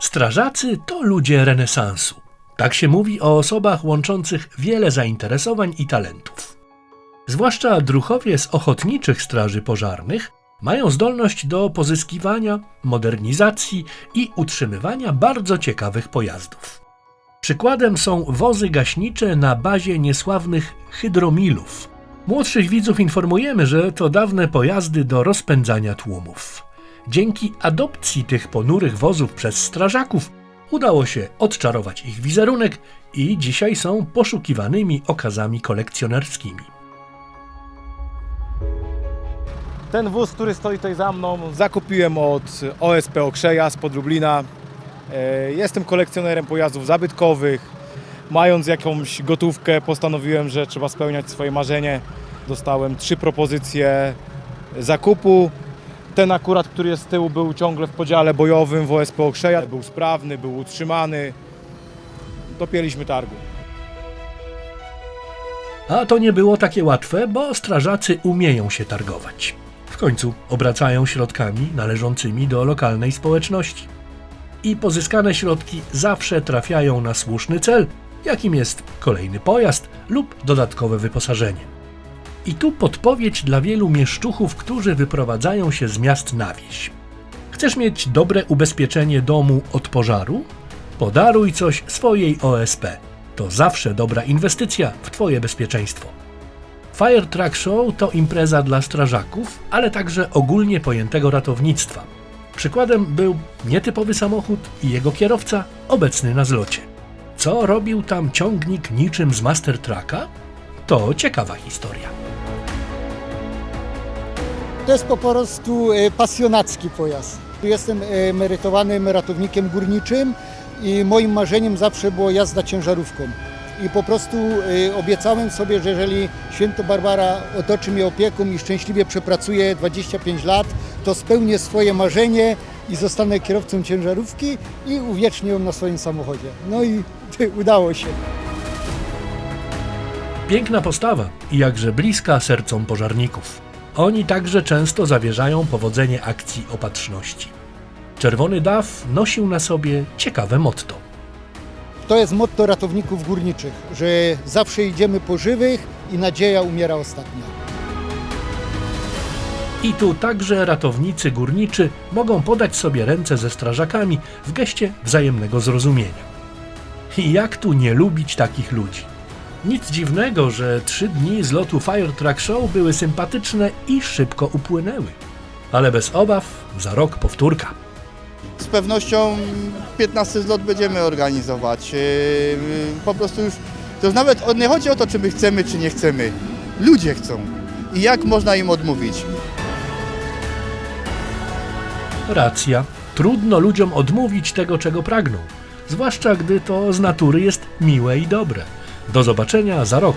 Strażacy to ludzie renesansu. Tak się mówi o osobach łączących wiele zainteresowań i talentów. Zwłaszcza druchowie z ochotniczych straży pożarnych mają zdolność do pozyskiwania, modernizacji i utrzymywania bardzo ciekawych pojazdów. Przykładem są wozy gaśnicze na bazie niesławnych hydromilów. Młodszych widzów informujemy, że to dawne pojazdy do rozpędzania tłumów. Dzięki adopcji tych ponurych wozów przez strażaków udało się odczarować ich wizerunek i dzisiaj są poszukiwanymi okazami kolekcjonerskimi. Ten wóz, który stoi tutaj za mną, zakupiłem od OSP Okrzeja z Podlublina. E, Jestem kolekcjonerem pojazdów zabytkowych. Mając jakąś gotówkę, postanowiłem, że trzeba spełniać swoje marzenie. Dostałem trzy propozycje zakupu. Ten akurat, który jest z tyłu, był ciągle w podziale bojowym w OSP Okrzeja. Był sprawny, był utrzymany. Dopięliśmy targu. A to nie było takie łatwe, bo strażacy umieją się targować. W końcu obracają środkami należącymi do lokalnej społeczności. I pozyskane środki zawsze trafiają na słuszny cel, jakim jest kolejny pojazd lub dodatkowe wyposażenie. I tu podpowiedź dla wielu mieszczuchów, którzy wyprowadzają się z miast na wieś. Chcesz mieć dobre ubezpieczenie domu od pożaru? Podaruj coś swojej OSP. To zawsze dobra inwestycja w Twoje bezpieczeństwo. Fire Truck Show to impreza dla strażaków, ale także ogólnie pojętego ratownictwa. Przykładem był nietypowy samochód i jego kierowca obecny na zlocie. Co robił tam ciągnik niczym z Master Trucka? To ciekawa historia. To jest po prostu e, pasjonacki pojazd. Jestem emerytowanym ratownikiem górniczym i moim marzeniem zawsze było jazda ciężarówką. I po prostu e, obiecałem sobie, że jeżeli święto Barbara otoczy mnie opieką i szczęśliwie przepracuję 25 lat, to spełnię swoje marzenie i zostanę kierowcą ciężarówki i uwiecznię ją na swoim samochodzie. No i udało się. Piękna postawa i jakże bliska sercom pożarników. Oni także często zawierzają powodzenie akcji opatrzności. Czerwony Daw nosił na sobie ciekawe motto. To jest motto ratowników górniczych, że zawsze idziemy po żywych i nadzieja umiera ostatnia. I tu także ratownicy górniczy mogą podać sobie ręce ze strażakami w geście wzajemnego zrozumienia. I jak tu nie lubić takich ludzi? Nic dziwnego, że trzy dni z lotu Fire Truck Show były sympatyczne i szybko upłynęły. Ale bez obaw, za rok powtórka. Z pewnością 15 zlot będziemy organizować. Yy, Po prostu już, to już nawet nie chodzi o to, czy my chcemy, czy nie chcemy. Ludzie chcą. I jak można im odmówić? Racja. Trudno ludziom odmówić tego, czego pragną. Zwłaszcza gdy to z natury jest miłe i dobre. Do zobaczenia za rok.